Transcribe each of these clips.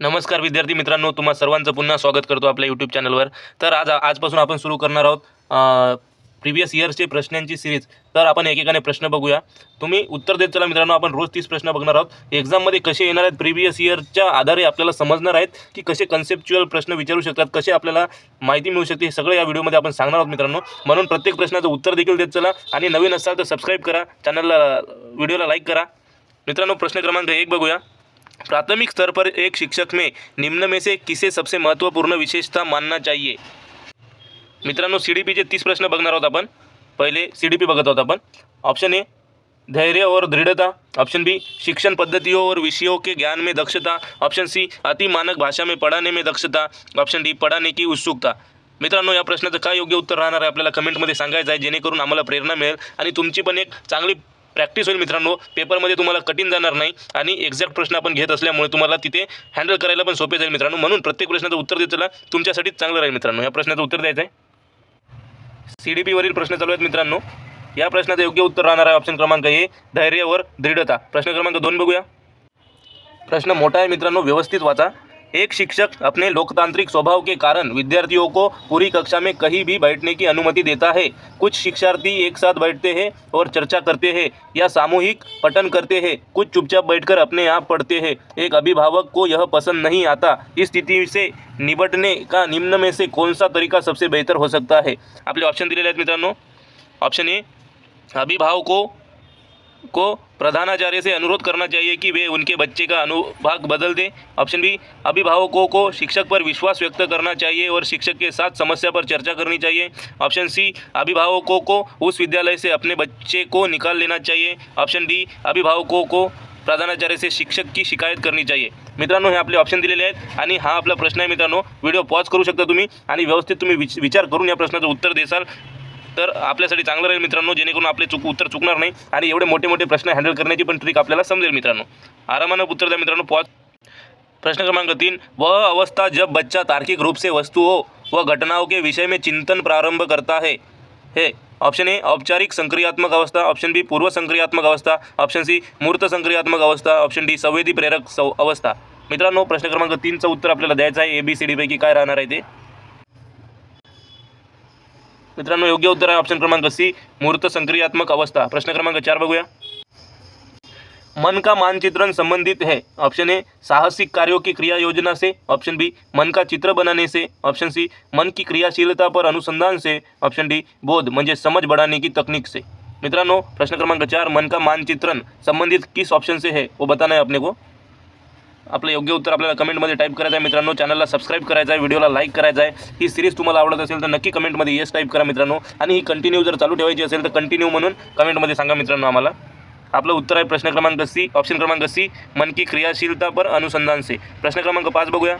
नमस्कार विद्यार्थी मित्रांनो तुम्हा सर्वांचं पुन्हा स्वागत करतो आपल्या यूट्यूब चॅनलवर तर आज आजपासून आपण सुरू करणार आहोत प्रिव्हियस इयर्सचे प्रश्नांची सिरीज तर आपण एकेकाने प्रश्न बघूया. तुम्ही उत्तर देत चला मित्रांनो आपण रोज तीस प्रश्न बघणार आहोत. एक्झाममध्ये कसे येणार आहेत प्रिव्हियस इयरच्या आधारे आपल्याला समजणार आहेत की कसे कन्सेप्च्युअल प्रश्न विचारू शकतात कसे आपल्याला माहिती मिळू शकते हे सगळं या व्हिडिओमध्ये आपण सांगणार आहोत मित्रांनो. म्हणून प्रत्येक प्रश्नाचं उत्तर देखील देत चला आणि नवीन असाल तर सबस्क्राईब करा चॅनलला व्हिडिओला लाईक करा. मित्रांनो प्रश्न क्रमांक एक बघूया. प्राथमिक स्तर पर एक शिक्षक में निम्न में से किसे सबसे महत्त्वपूर्ण विशेषता मानना चाहिए? मित्रांनो सी डी पीचे तीस प्रश्न बघणार आहोत आपण. पहिले सी डी पी बघत आहोत आपण. ऑप्शन ए धैर्य और दृढ़ता. ऑप्शन बी शिक्षण पद्धतियों और विषयों के ज्ञान में दक्षता. ऑप्शन सी अति मानक भाषा में पढ़ाने में दक्षता. ऑप्शन डी पढ़ाने की उत्सुकता. मित्रांनो या प्रश्नाचं काय योग्य उत्तर राहणार आहे आपल्याला कमेंटमध्ये सांगायचं आहे जेणेकरून आम्हाला प्रेरणा मिळेल आणि तुमची पण एक चांगली प्रॅक्टिस होईल मित्रांनो. पेपरमध्ये तुम्हाला कठीण जाणार नाही आणि एक्झॅक्ट प्रश्न आपण घेत असल्यामुळे तुम्हाला तिथे हँडल करायला पण सोपे जाईल मित्रांनो. म्हणून प्रत्येक प्रश्नाचं उत्तर देत तुमच्यासाठी चांगलं राहील मित्रांनो. या प्रश्नाचं उत्तर द्यायचं आहे सी डी पीवरील प्रश्न चालू आहेत मित्रांनो. या प्रश्नाचं योग्य उत्तर राहणार आहे ऑप्शन क्रमांक ए धैर्यवर दृढता. प्रश्न क्रमांक दोन बघूया. प्रश्न मोठा आहे मित्रांनो. व्यवस्थित वाचा. एक शिक्षक अपने लोकतांत्रिक स्वभाव के कारण विद्यार्थियों को पूरी कक्षा में कहीं भी बैठने की अनुमति देता है। कुछ शिक्षार्थी एक साथ बैठते हैं और चर्चा करते हैं या सामूहिक पठन करते हैं। कुछ चुपचाप बैठकर अपने आप पढ़ते हैं। एक अभिभावक को यह पसंद नहीं आता, इस स्थिति से निपटने का निम्न में से कौन सा तरीका सबसे बेहतर हो सकता है? आपले ऑप्शन दिलेले आहेत मित्रांनो ऑप्शन ए अभिभावकों को प्रधानाचार्य से अनुरोध करना चाहिए कि वे उनके बच्चे का अनुभाग बदल दें। ऑप्शन बी, अभिभावकों को शिक्षक पर विश्वास व्यक्त करना चाहिए और शिक्षक के साथ समस्या पर चर्चा करनी चाहिए। ऑप्शन सी, अभिभावकों को उस विद्यालय से अपने बच्चे को निकाल लेना चाहिए। ऑप्शन डी, अभिभावकों को प्रधानाचार्य से शिक्षक की शिकायत करनी चाहिए। मित्रांनो, हे आपले ऑप्शन दिलेले आणि हा आपला प्रश्न आहे मित्रांनो. व्हिडिओ पॉज करू शकता तुम्ही व्यवस्थित तुम्ही विच, विचार करून या प्रश्नाचं उत्तर देसाल. तर आपल्यासाठी चांगलं राहील मित्रांनो जेणेकरून आपले चुक उत्तर चुकणार नाही आणि एवढे मोठे मोठे प्रश्न हँडल करण्याची पण ट्रिक आपल्याला समजेल मित्रांनो. आरामानं उत्तर द्या मित्रांनो पॉज प्रश्न क्रमांक तीन वह अवस्था जब बच्चा तार्किक रूप से वस्तुओं हो, व घटनाओं के विषय में चिंतन प्रारंभ करता है। हे ऑप्शन ए औपचारिक संक्रियात्मक अवस्था ऑप्शन बी पूर्व संक्रियात्मक अवस्था ऑप्शन सी मूर्त संक्रियात्मक अवस्था ऑप्शन डी संवेदी प्रेरक सव अवस्था. मित्रांनो प्रश्न क्रमांक तीनचं उत्तर आपल्याला द्यायचं आहे ए बी सी डी पैकी काय राहणार आहे ते? मित्रांनो, योग्य उत्तर आहे ऑप्शन क्रमांक सी मूर्त संक्रियात्मक अवस्था. प्रश्न क्रमांक चार बघूया. मन का मानचित्रण संबंधित है. ऑप्शन ए साहसिक कार्यों की क्रिया योजना से. ऑप्शन बी मन का चित्र बनाने से. ऑप्शन सी मन की क्रियाशीलता पर अनुसंधान से. ऑप्शन डी बोध, म्हणजे समझ बढ़ाने की तकनीक से. मित्रांनो, प्रश्न क्रमांक चार, मन का मानचित्रण संबंधित किस ऑप्शन से है? वो बताना है अपने को. आपलं योग्य उत्तर आपल्याला कमेंटमध्ये टाईप करायचं आहे. मित्रांनो चॅनलला सबस्क्राईब करायचं आहे व्हिडिओला लाईक करायचं आहे. ही सिरीज तुम्हाला आवडत असेल तर नक्की कमेंटमध्ये येस टाईप करा मित्रांनो. आणि ही कंटिन्यू जर चालू ठेवायची असेल तर कंटिन्यू म्हणून कमेंटमध्ये सांगा मित्रांनो आम्हाला. आपलं उत्तर आहे प्रश्न क्रमांक सी ऑप्शन क्रमांक सी मन की क्रियाशीलता पर अनुसंधान से. प्रश्न क्रमांक पाच बघूया.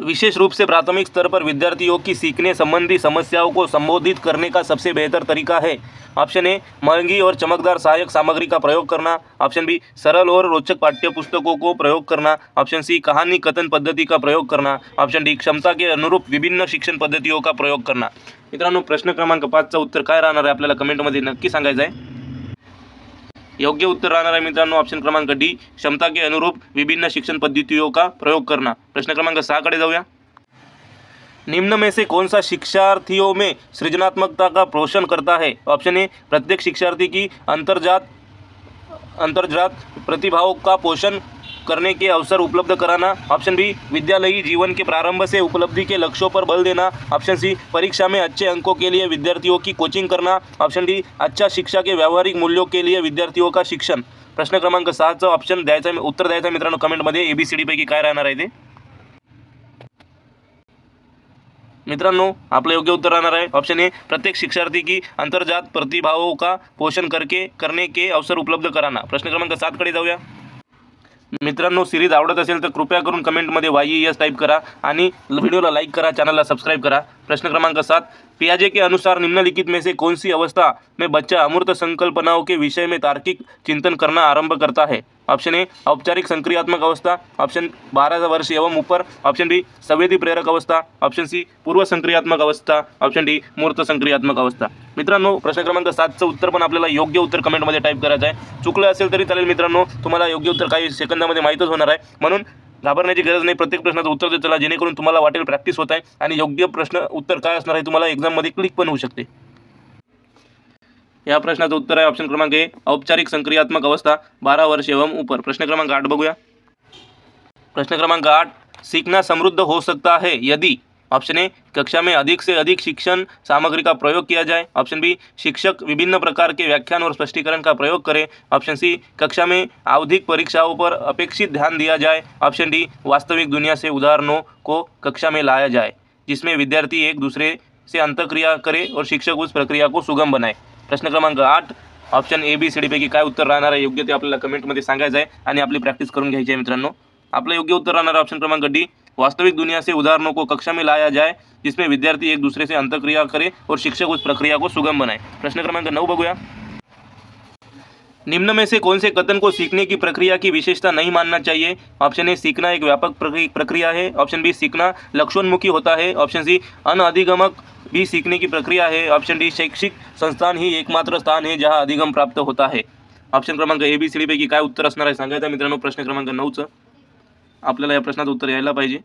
विशेष रूप से प्राथमिक स्तर पर विद्यार्थियों की सीखने संबंधी समस्याओं को संबोधित करने का सबसे बेहतर तरीका है। ऑप्शन ए महंगी और चमकदार सहायक सामग्री का प्रयोग करना। ऑप्शन बी सरल और रोचक पाठ्य पुस्तकों को प्रयोग करना। ऑप्शन सी कहानी कथन पद्धति का प्रयोग करना। ऑप्शन डी क्षमता के अनुरूप विभिन्न शिक्षण पद्धतियों का प्रयोग करना। मित्रांनो प्रश्न क्रमांक पाचचं उत्तर काय राहणार आहे आपल्याला कमेंटमध्ये नक्की सांगायचं आहे. योग्य उत्तर राहणार आहे मित्रांनो ऑप्शन क्रमांक डी क्षमता के अनुरूप विभिन्न शिक्षण पद्धतियों का प्रयोग करना प्रश्न क्रमांक सहाकडे जाऊया. निम्न में से कौन सा शिक्षार्थियों में सृजनात्मकता का पोषण करता है? ऑप्शन ए प्रत्येक शिक्षार्थी की अंतर्जात अंतर्जात प्रतिभाओं का पोषण करने के अवसर उपलब्ध कराना ऑप्शन बी विद्यालयी जीवन के प्रारंभ से उपलब्धि के लक्ष्यों पर बल देना ऑप्शन सी परीक्षा में अच्छे अंकों के लिए विद्यार्थियों की कोचिंग करना ऑप्शन डी अच्छा शिक्षा के व्यावहारिक मूल्यों के लिए विद्यार्थियों का शिक्षण। प्रश्न क्रमांक सहाचं ऑप्शन द्यायचा उत्तर द्यायचं मित्रांनो कमेंटमध्ये ए बी सी डीपैकी काय राहणार आहे ते? मित्रांनो आपलं योग्य उत्तर राहणार आहे. ऑप्शन ए प्रत्येक शिक्षार्थी की अंतर्जात प्रतिभाओं का पोषण करके करने के अवसर उपलब्ध कराना. प्रश्न क्रमांक सातकडे जाऊया. मित्रांनो सिरीज आवडत असेल तर कृपया करून कमेंटमध्ये वाई यस टाईप करा आणि व्हिडिओला लाईक करा चॅनलला सबस्क्राईब करा. प्रश्न क्रमांक सात पियाजे के अनुसार निम्नलिखित में से कौन सी अवस्था में बच्चा अमूर्त संकल्पनाओं के विषय में तार्किक चिंतन करना आरंभ करता है? ऑप्शन ए औपचारिक संक्रियात्मक अवस्था. ऑप्शन बारह वर्ष एवं ऊपर ऑप्शन बी संवेदी प्रेरक अवस्था. ऑप्शन सी पूर्व संक्रियात्मक अवस्था. ऑप्शन डी मूर्त संक्रियात्मक अवस्था. मित्रांनो प्रश्न क्रमांक सातचं उत्तर पण आपल्याला योग्य उत्तर कमेंटमध्ये टाईप करायचं आहे. चुकलं असेल तरी चालेल मित्रांनो. तुम्हाला योग्य उत्तर काही सेकंदामध्ये माहीतच होणार आहे. म्हणून घाबरण्याची गरज नाही. प्रत्येक प्रश्नाचं उत्तर देत चला जेणेकरून तुम्हाला वाटेल प्रॅक्टिस होत आहे. आणि योग्य प्रश्न उत्तर काय असणार आहे तुम्हाला एक्झाममध्ये क्लिक पण होऊ शकते. या प्रश्नाचं उत्तर आहे ऑप्शन क्रमांक ए, औपचारिक संक्रियात्मक अवस्था बारह वर्ष एवं ऊपर प्रश्न क्रमांक आठ बघूया. प्रश्न क्रमांक आठ सीखना समृद्ध हो सकता है यदि ऑप्शन ए, कक्षा में अधिक से अधिक शिक्षण सामग्री का प्रयोग किया जाए. ऑप्शन बी शिक्षक विभिन्न प्रकार के व्याख्यान और स्पष्टीकरण का प्रयोग करें. ऑप्शन सी कक्षा में आवधिक परीक्षाओं पर अपेक्षित ध्यान दिया जाए. ऑप्शन डी वास्तविक दुनिया से उदाहरणों को कक्षा में लाया जाए, जिसमें विद्यार्थी एक दूसरे से अंतक्रिया करे और शिक्षक उस प्रक्रिया को सुगम बनाए. प्रश्न क्रमांक आठ. ऑप्शन ए बी सी डीपैकी काय उत्तर राहणार आहे? योग्य ते आपल्याला कमेंटमध्ये सांगायचं आहे आणि आपली प्रॅक्टिस करून घ्यायची आहे मित्रांनो. योग्य उत्तर राहणार ऑप्शन क्रमांक डी वास्तविक दुनिया से उदाहरणों को कक्षा में लाया जाए, जिसमें विद्यार्थी एक दूसरे से अंतक्रिया करे और शिक्षक उस प्रक्रिया को सुगम बनाए. प्रश्न क्रमांक नौ बघूया. निम्न में से कौन से कथन को सीखने की प्रक्रिया की विशेषता नहीं मानना चाहिए? ऑप्शन ए सीखना एक व्यापक प्रक्रिया है. ऑप्शन बी सीखना लक्ष्योन्मुखी होता है. ऑप्शन सी अनअधिगमक बी सीखने की प्रक्रिया है ऑप्शन डी शैक्षिक संस्थान ही एकमात्र स्थान है जहाँ अधिगम प्राप्त होता है। ऑप्शन क्रमांक ए बी सी डी पैकी काय उत्तर असणार आहे सांगायचं मित्रांनो? प्रश्न क्रमांक नऊचं आपल्याला या प्रश्नात उत्तर यायला पाहिजे.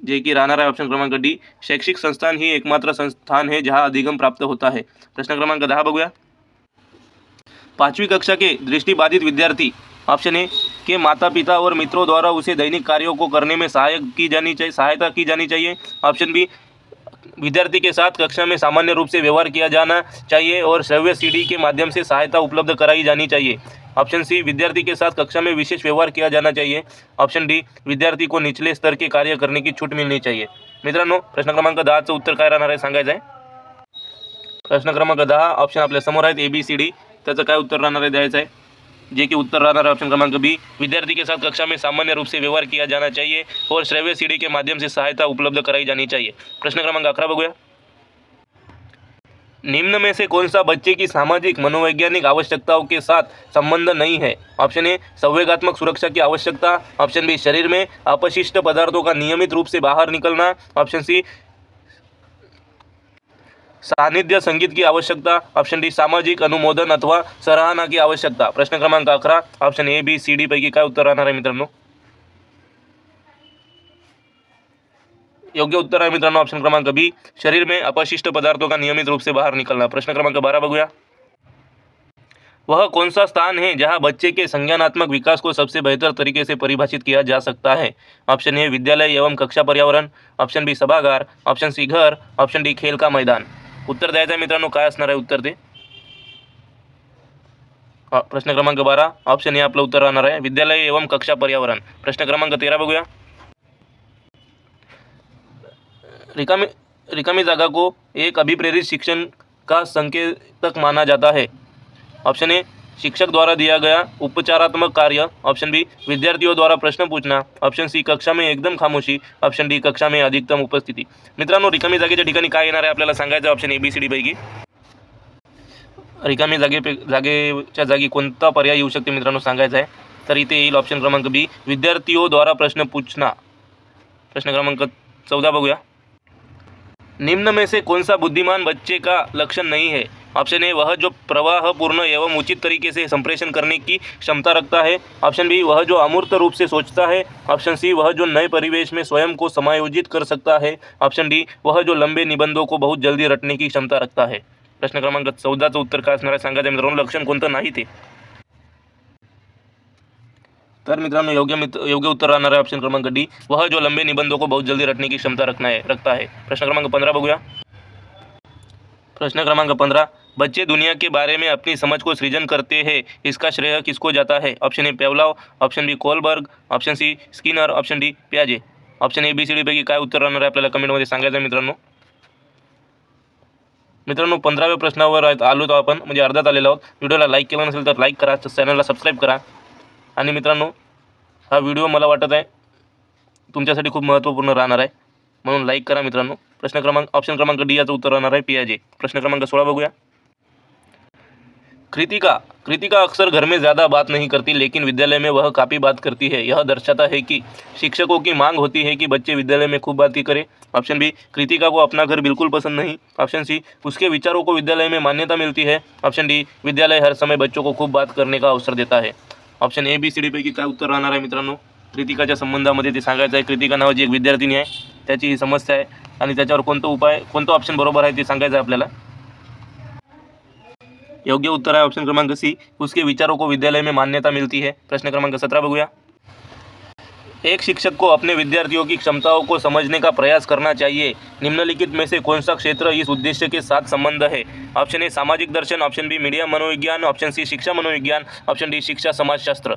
जे की राहणार आहे ऑप्शन क्रमांक डी शैक्षिक संस्थान ही एकमात्र संस्थान है जहाँ अधिगम प्राप्त होता है. प्रश्न क्रमांक दहा बघूया. पांचवी कक्षा के दृष्टिबाधित विद्यार्थी ऑप्शन ए के माता पिता और मित्रों द्वारा उसे दैनिक कार्यों को करने में सहायक की जानी चाहिए सहायता की जानी चाहिए. ऑप्शन बी विद्यार्थी के साथ कक्षा में सामान्य रूप से व्यवहार किया जाना चाहिए और श्रव्य सीढ़ी के माध्यम से सहायता उपलब्ध कराई जानी चाहिए। ऑप्शन सी विद्यार्थी के साथ कक्षा में विशेष व्यवहार किया जाना चाहिए। ऑप्शन डी विद्यार्थी को निचले स्तर के कार्य करने की छूट मिलनी चाहिए। मित्रांनो प्रश्न क्रमांक दहाचं उत्तर काय राहणार आहे सांगायचं आहे? प्रश्न क्रमांक दहा ऑप्शन आपल्यासमोर आहेत ए बी सी डी त्याचं काय उत्तर राहणार आहे द्यायचं आहे? जे कि उत्तर राहणार है ऑप्शन क्रमांक बी विद्यार्थी के साथ कक्षा में सामान्य रूप से व्यवहार किया जाना चाहिए और श्रव्य सीडी के माध्यम से सहायता उपलब्ध कराई जानी चाहिए। प्रश्न क्रमांक अकरा बघूया निम्न में से कौन सा बच्चे की सामाजिक, मनोवैज्ञानिक आवश्यकताओं के साथ संबंध नहीं है? ऑप्शन ए, संवेगात्मक सुरक्षा की आवश्यकता। ऑप्शन बी, शरीर में अपशिष्ट पदार्थों का नियमित रूप से बाहर निकलना। ऑप्शन सी सानिध्य संगीत की आवश्यकता ऑप्शन डी सामाजिक अनुमोदन अथवा सराहना की आवश्यकता। प्रश्न क्रमांक अकरा option A B C D पैकी काय उत्तर राहणार आहे मित्रांनो? योग्य उत्तर आहे मित्रांनो ऑप्शन क्रमांक बी शरीर में अपशिष्ट पदार्थों का नियमित रूप से बाहर निकलना। प्रश्न क्रमांक बारह बघूया। वह कौन सा स्थान है जहाँ बच्चे के संज्ञानात्मक विकास को सबसे बेहतर तरीके से परिभाषित किया जा सकता है? ऑप्शन ए विद्यालय एवं कक्षा पर्यावरण। ऑप्शन बी सभागार। ऑप्शन सी घर। ऑप्शन डी खेल का मैदान। उत्तर द्यायचं आहे मित्रांनो काय असणार आहे उत्तर ते? प्रश्न क्रमांक बारा ऑप्शन हे आपलं उत्तर राहणार आहे. विद्यालय एवं कक्षा पर्यावरण. प्रश्न क्रमांक तेरा बघूया. रिकामी रिकामी जागा को एक अभिप्रेरित शिक्षण का संकेतक माना जाता है? ऑप्शन ए शिक्षक द्वारा दिया गया उपचारात्मक कार्य ऑप्शन बी विद्यार्थियों द्वारा प्रश्न पूछना ऑप्शन सी कक्षा में एकदम खामोशी ऑप्शन डी कक्षा में अधिकतम उपस्थिती। मित्रांनो रिकामी जागेच्या ठिकाणी काय येणार आहे आपल्याला सांगायचं option A B C D पैकी? रिकामी जागे जागेच्या जागी कोणता पर्याय येऊ शकते मित्रांनो सांगायचं आहे? तर इथे येईल ऑप्शन क्रमांक बी विद्यार्थियों द्वारा प्रश्न पूछना. प्रश्न क्रमांक चौदा बघूया. निम्न में से कौन सा बुद्धिमान बच्चे का लक्षण नहीं है? ऑप्शन ए वह जो प्रवाह पूर्ण एवं उचित तरीके से संप्रेषण करने की क्षमता रखता है। ऑप्शन बी वह जो अमूर्त रूप से सोचता है। ऑप्शन सी वह जो नए परिवेश में स्वयं को समायोजित कर सकता है। ऑप्शन डी वह जो लंबे निबंधों को बहुत जल्दी रटने की क्षमता रखता है। प्रश्न क्रमांक चौदाचं उत्तर काय असणार आहे सांगायचं मित्रांनो लक्षण कोणतं नाही ते तर मित्रांनो, योग्य मित्र योग्य उत्तर राहणार आहे ऑप्शन क्रमांक डी वह जो लंबे निबंधों को बहुत जल्दी रटने की क्षमता रखना है, रखता है। प्रश्न क्रमांक पंद्रह बघूया. प्रश्न क्रमांक पंद्रह बच्चे दुनिया के बारे में अपनी समझ को सृजन करते हैं। इसका श्रेय किसको जाता है? Option A, Pavlov. Option B, Kohlberg. Option C, Skinner. Option D, प्याजे। Option A B C D पैकी काय उत्तर राहणार आहे आपल्याला कमेंटमध्ये सांगायचं मित्रांनो? मित्रांनो, पंधराव्या प्रश्नावर आलो तो आपण, म्हणजे अर्ध्यात आलेलो आहोत. व्हिडिओला लाईक केलं नसेल तर लाईक करा चॅनलला सबस्क्राईब करा. आणि मित्रांनो, हा व्हिडिओ मला वाटत आहे, तुमच्यासाठी खूप महत्त्वपूर्ण राहणार आहे. म्हणून लाईक करा मित्रांनो. प्रश्न क्रमांक ऑप्शन क्रमांक डी याचं उत्तर राहणार आहे, पियाजे. प्रश्न क्रमांक सोळा बघूया. कृतिका कृतिका अक्सर घर में ज़्यादा बात नहीं करती, लेकिन विद्यालय में वह काफ़ी बात करती है। यह दर्शाता है कि शिक्षकों की मांग होती है कि बच्चे विद्यालय में खूब बात ही करें। ऑप्शन बी, कृतिका को अपना घर बिल्कुल पसंद नहीं। ऑप्शन सी, उसके विचारों को विद्यालय में मान्यता मिलती है। ऑप्शन डी, विद्यालय हर समय बच्चों को खूब बात करने का अवसर देता है। Option A, B, C, D पैकी काय उत्तर राहणार आहे मित्रांनो? कृतिकाच्या संबंधामध्ये ते सांगायचं आहे, कृतिका नावाची एक विद्यार्थिनी आहे, त्याची ही समस्या त्याच्यावर कोणतं उपाय, कोणतं ऑप्शन बरोबर आहे ते सांगायचं आहे आपल्याला. योग्य उत्तर है ऑप्शन क्रमांक सी उसके विचारों को विद्यालय में मान्यता मिलती है। प्रश्न क्रमांक सत्रह बघूया एक शिक्षक को अपने विद्यार्थियों की क्षमताओं को समझने का प्रयास करना चाहिए। निम्नलिखित में से कौन सा क्षेत्र इस उद्देश्य के साथ संबंध है? ऑप्शन ए सामाजिक दर्शन। ऑप्शन बी मीडिया मनोविज्ञान। ऑप्शन सी शिक्षा मनोविज्ञान। ऑप्शन डी शिक्षा समाजशास्त्र।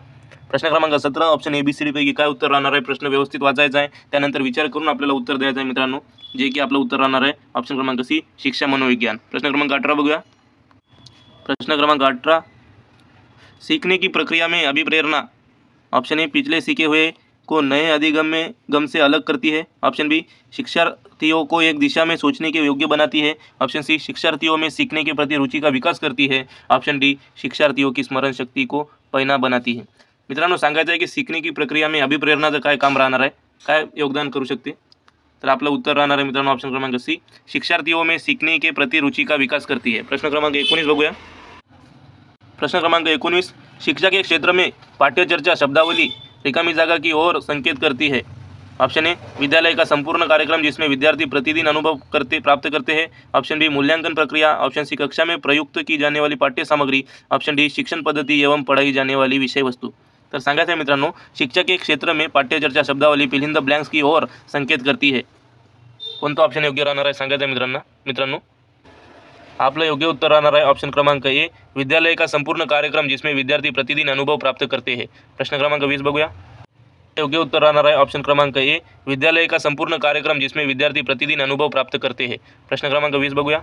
प्रश्न क्रमांक सतरा option A B C D पैकी काय उत्तर राहणार आहे? प्रश्न व्यवस्थित वाचायचा आहे. त्यानंतर विचार करून आपल्याला उत्तर द्यायचं आहे मित्रांनो. जे की आपलं उत्तर राहणार आहे. ऑप्शन क्रमांक सी शिक्षा मनोविज्ञान. प्रश्न क्रमांक अठरा, बघूया. प्रश्न क्रमांक अठारह, सीखने की प्रक्रिया में अभिप्रेरणा। ऑप्शन ए, पिछले सीखे हुए को नए अधिगम में गम से अलग करती है। ऑप्शन बी, शिक्षार्थियों को एक दिशा में सोचने के योग्य बनाती है। ऑप्शन सी, शिक्षार्थियों में सीखने के प्रति रुचि का विकास करती है। ऑप्शन डी, शिक्षार्थियों की स्मरण शक्ति को पैना बनाती है। मित्रांनो, सांगायचं आहे की शिकणे की प्रक्रिया में अभिप्रेरणाचं काय काम राहणार आहे. काय योगदान करू शकते? तर आपलं उत्तर राहणार आहे मित्रांनो ऑप्शन क्रमांक सी शिक्षार्थियों में सीखने के प्रति रुचि का विकास करती है. प्रश्न क्रमांक एकोणीस बघूया. प्रश्न क्रमांक एकोणीस. शिक्षा के क्षेत्र में पाठ्यचर्चा, शब्दावली, रिकामी जागा की ओर संकेत करती है. ऑप्शन ए विद्यालय का संपूर्ण कार्यक्रम जिसमें विद्यार्थी प्रतिदिन अनुभव करते, प्राप्त करते हैं. ऑप्शन बी मूल्यांकन प्रक्रिया. ऑप्शन सी कक्षा में प्रयुक्त की जाने वाली पाठ्य सामग्री. ऑप्शन डी शिक्षण पद्धति एवं पढ़ाई जाने वाली विषय वस्तु तर आहे मित्रांनो के क्षेत्र में पाठ्यचर्चा शब्दावली फिल इन द ब्लँक्स की ओर संकेत करती है. कोणतं ऑप्शन योग्य राहणार आहे सांगायचं आहे मित्रांनो? मित्रांनो, आपलं योग्य उत्तर राहणार आहे ऑप्शन क्रमांक ए. विद्यालय का संपूर्ण कार्यक्रम जिसमें विद्यार्थी प्रतिदिन अनुभव प्राप्त करते हैं? प्रश्न क्रमांक वीस बघूया. योग्य उत्तर राहणार आहे ऑप्शन क्रमांक ए. विद्यालय का संपूर्ण कार्यक्रम जिसमें विद्यार्थी प्रतिदिन अनुभव प्राप्त करते हैं? प्रश्न क्रमांक वीस बघूया.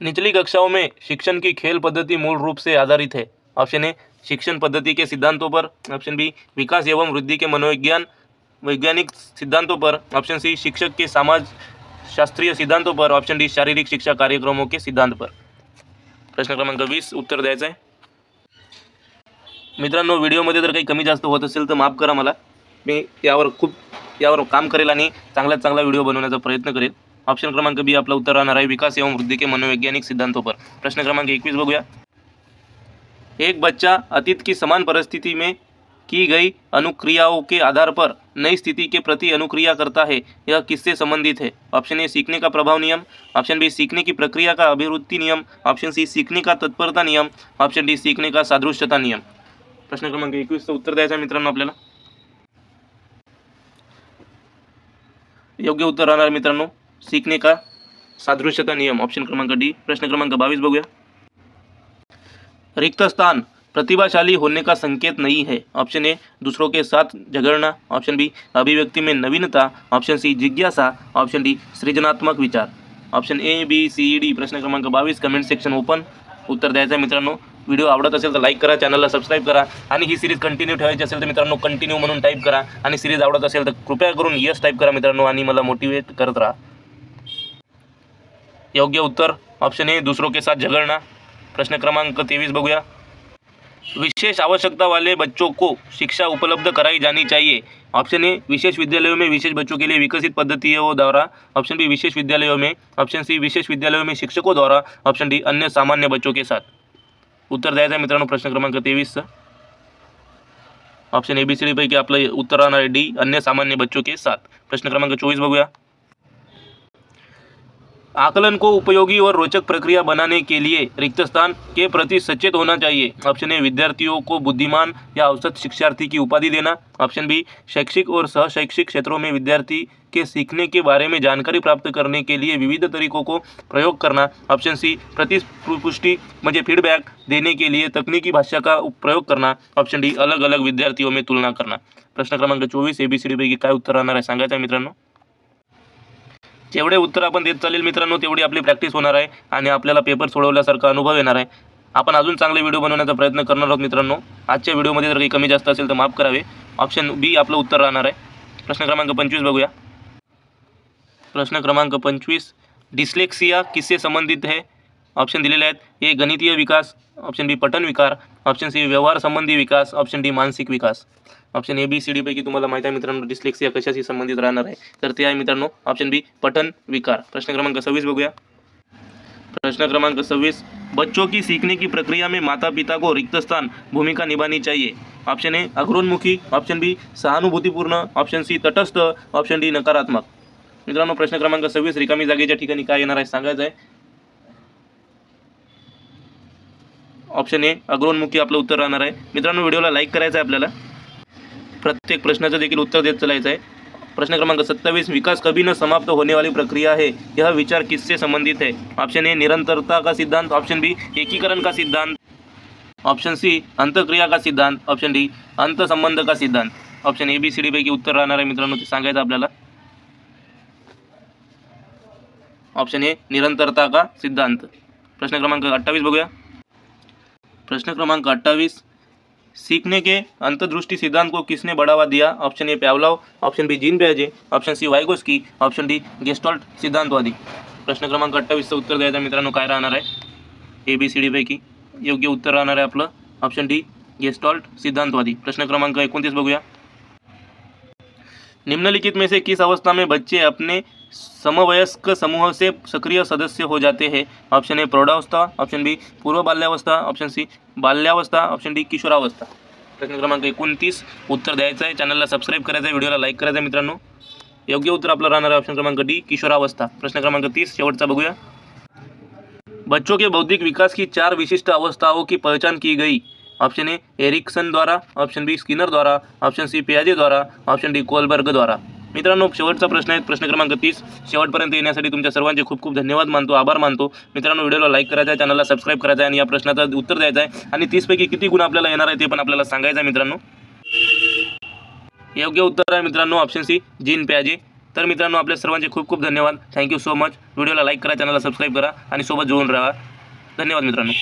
निचली कक्षाओं में शिक्षण की खेल पद्धति मूल रूप से आधारित है. ऑप्शन ए शिक्षण पद्धति के सिद्धांतों पर ऑप्शन बी विकास एवं वृद्धि के मनोविज्ञान वैज्ञानिक सिद्धांतों पर ऑप्शन सी शिक्षक के समाज शास्त्रीय सिद्धांतों पर ऑप्शन डी शारीरिक शिक्षा कार्यक्रमों के सिद्धांत पर। प्रश्न क्रमांक वीस उत्तर द्यायचं आहे मित्रांनो व्हिडिओमध्ये जर काही कमी जास्त होत असेल तर माफ करा मला. मी यावर खूप यावर काम करेल आणि चांगल्यात चांगला व्हिडिओ बनवण्याचा प्रयत्न करेल. ऑप्शन क्रमांक बी आपला उत्तर राहणार आहे विकास एवं वृद्धी के मनोवैज्ञानिक सिद्धांतों पर. प्रश्न क्रमांक एकवीस बघूया. एक बच्चा अतीत की समान परिस्थिति में की गई अनुक्रियाओं के आधार पर नई स्थिति के प्रति अनुक्रिया करता है, यह किससे संबंधित है? ऑप्शन ए, सीखने का प्रभाव नियम। ऑप्शन बी, सीखने की प्रक्रिया का अभिवृत्ति नियम। ऑप्शन सी, सीखने का तत्परता नियम। ऑप्शन डी, सीखने का सादृश्यता नियम। प्रश्न क्रमांक एकवीसचं उत्तर द्यायचं आहे मित्रांनो आपल्याला. योग्य उत्तर राहणार मित्रांनो. सीखने का सादृश्यता नियम. ऑप्शन क्रमांक डी. प्रश्न क्रमांक बावीस बघूया. रिक्त स्थान प्रतिभाशाली होने का संकेत नहीं है। ऑप्शन ए दूसरों के साथ झगड़ना। ऑप्शन बी अभिव्यक्ति में नवीनता। ऑप्शन सी जिज्ञासा। ऑप्शन डी सृजनात्मक विचार। Option A B C D प्रश्न क्रमांक बावीस कमेंट सेक्शन ओपन उत्तर द्यायचं आहे मित्रांनो। व्हिडिओ आवडत असेल तर लाईक करा चॅनलला सबस्क्राईब करा आणि ही सिरीज कंटिन्यू ठेवायची असेल तर मित्रांनो कंटिन्यू म्हणून टाईप करा आणि सिरीज आवडत असेल तर कृपया करून यस टाईप करा मित्रांनो आणि मला मोटिवेट करत राहा. योग्य उत्तर ऑप्शन ए दूसरों के साथ झगड़ना. प्रश्न क्रमांक तेईस बघूया. विशेष आवश्यकता वाले बच्चों को शिक्षा उपलब्ध कराई जानी चाहिए. ऑप्शन ए, विशेष विद्यालयों में विशेष बच्चों के लिए विकसित पद्धतियों द्वारा. ऑप्शन बी, विशेष विद्यालयों में. ऑप्शन सी, विशेष विद्यालयों में शिक्षकों द्वारा. ऑप्शन डी, अन्य सामान्य बच्चों के साथ. उत्तर द्यायचं आहे मित्रांनो प्रश्न क्रमांक तेवीसचं option A, B, C, D पैकी आपलं उत्तर आहे. डी, अन्य सामान्य बच्चों के साथ. प्रश्न क्रमांक चोवीस बघूया. आकलन को उपयोगी और रोचक प्रक्रिया बनाने के लिए रिक्त स्थान के प्रति सचेत होना चाहिए। ऑप्शन ए, विद्यार्थियों को बुद्धिमान या औसत शिक्षार्थी की उपाधि देना। ऑप्शन बी, शैक्षिक और सहशैक्षिक क्षेत्रों में विद्यार्थी के सीखने के बारे में जानकारी प्राप्त करने के लिए विविध तरीकों को प्रयोग करना। ऑप्शन सी, प्रतिपुष्टि, मुझे फीडबैक देने के लिए तकनीकी भाषा का प्रयोग करना। ऑप्शन डी अलग अलग विद्यार्थियों में तुलना करना। प्रश्न क्रमांक चोवीस ए बी सी उत्तर राहणार आहे सांगायचं आहे मित्रांनो। जेवढे उत्तर आपण देत चालेल मित्रांनो तेवढी आपली प्रॅक्टिस होणार आहे आणि आपल्याला पेपर सोडवल्यासारखा अनुभव येणार आहे. आपण अजून चांगले व्हिडिओ बनवण्याचा प्रयत्न करणार आहोत मित्रांनो. आजच्या व्हिडिओमध्ये जर काही कमी जास्त असेल तर माफ करावे. ऑप्शन बी आपलं उत्तर राहणार आहे. प्रश्न क्रमांक पंचवीस बघूया. प्रश्न क्रमांक पंचवीस डिस्लेक्सिया किससे संबंधित है ऑप्शन दिलेले आहेत. ए गणितीय विकास. ऑप्शन बी पठन विकार. ऑप्शन सी व्यवहार संबंधी विकास. ऑप्शन डी मानसिक विकास. Option A B C D पैकी तुम्हाला माहिती आहे मित्रांनो डिस्लेक्सिया कशाशी संबंधित राहणार आहे? तर ते आहे मित्रांनो ऑप्शन बी पठन विकार. प्रश्न क्रमांक सव्वीस बघूया. प्रश्न क्रमांक सव्वीस बच्चों की सीखने की प्रक्रिया में माता पिता को रिक्त स्थान भूमिका निभानी चाहिए. ऑप्शन ए अग्रोन्मुखी ऑप्शन बी सहानुभूतीपूर्ण. ऑप्शन सी तटस्थ. ऑप्शन डी नकारात्मक. मित्रांनो प्रश्न क्रमांक सव्वीस रिकामी जागेच्या ठिकाणी काय येणार आहे सांगायचं आहे. ऑप्शन ए अग्रोन्मुखी आपलं उत्तर राहणार आहे. मित्रांनो व्हिडिओला लाईक करायचं आहे आपल्याला. प्रत्येक प्रश्नाचं देखील उत्तर देत चालायचं आहे. प्रश्न क्रमांक सत्तावीस विकास कभी न समाप्त होने वाली प्रक्रिया है यह विचार किससे संबंधित है ऑप्शन ए निरंतरता का सिद्धांत? ऑप्शन बी एकीकरण का सिद्धांत? ऑप्शन सी अंतक्रिया का सिद्धांत? ऑप्शन डी अंतसंबंध का सिद्धांत? Option A B C D पैकी उत्तर राहणार आहे मित्रांनो ते सांगायचं आपल्याला. ऑप्शन ए निरंतरता का सिद्धांत? प्रश्न क्रमांक अठ्ठावीस बघूया. प्रश्न क्रमांक अठ्ठावीस सीखने के अंतर्दृष्टि सिद्धांत को किसने बढ़ावा दिया? Option A, Pavlov. Option B, Jean प्याजे option C Vygotsky option D, Gestalt सिद्धांतवादी। प्रश्न क्रमांक अठ्ठावीसचं उत्तर द्यायचं मित्रांनो. काय राहणार आहे? ए बी सी डी पैकी. योग्य उत्तर राहणार आहे आपलं. ऑप्शन डी, गेस्टॉल्ट सिद्धांतवादी. प्रश्न क्रमांक एकोणतीस बघूया. निम्नलिखित में से किस अवस्था में बच्चे अपने समवयस्क समूह से सक्रिय सदस्य हो जाते हैं। ऑप्शन ए, प्रौढ़ावस्था। ऑप्शन बी, पूर्व बाल्यावस्था। ऑप्शन सी, बाल्यावस्था। ऑप्शन डी, किशोरावस्था। प्रश्न क्रमांक एकोणतीस, उत्तर द्यायचं आहे. चॅनलला सबस्क्राईब करायचं आहे. व्हिडिओला लाईक करायचं मित्रांनो. योग्य उत्तर आपलं राहणार आहे ऑप्शन क्रमांक डी, किशोरावस्था. प्रश्न क्रमांक तीस, शेवटचा बघूया. बच्चों के बौद्धिक विकास की चार विशिष्ट अवस्थाओं की पहचान की गई। ऑप्शन ए, एरिक्सन द्वारा। ऑप्शन बी, स्किनर द्वारा। ऑप्शन सी, पियाजे द्वारा। ऑप्शन डी, कोलबर्ग द्वारा। मित्रांनो शेवटचा प्रश्न आहे. प्रश्न क्रमांक तीस. शेवटपर्यंत येण्यासाठी तुमच्या सर्वांचे खूप खूप धन्यवाद मानतो. आभार मानतो. मित्रांनो व्हिडिओला लाईक करायचा आहे चॅनलला सबस्क्राईब करायचं आहे आणि या प्रश्नाचं उत्तर द्यायचं आहे. आणि तीसपैकी किती गुण आपल्याला येणार आहे ते पण आपल्याला सांगायचं आहे मित्रांनो. योग्य उत्तर आहे मित्रांनो ऑप्शन सी जीन प्याजे. तर मित्रांनो आपल्या सर्वांचे खूप खूप धन्यवाद. थँक्यू सो मच व्हिडिओला लाईक करा चॅनलला सबस्क्राईब करा आणि सोबत जोडून राहा. धन्यवाद मित्रांनो.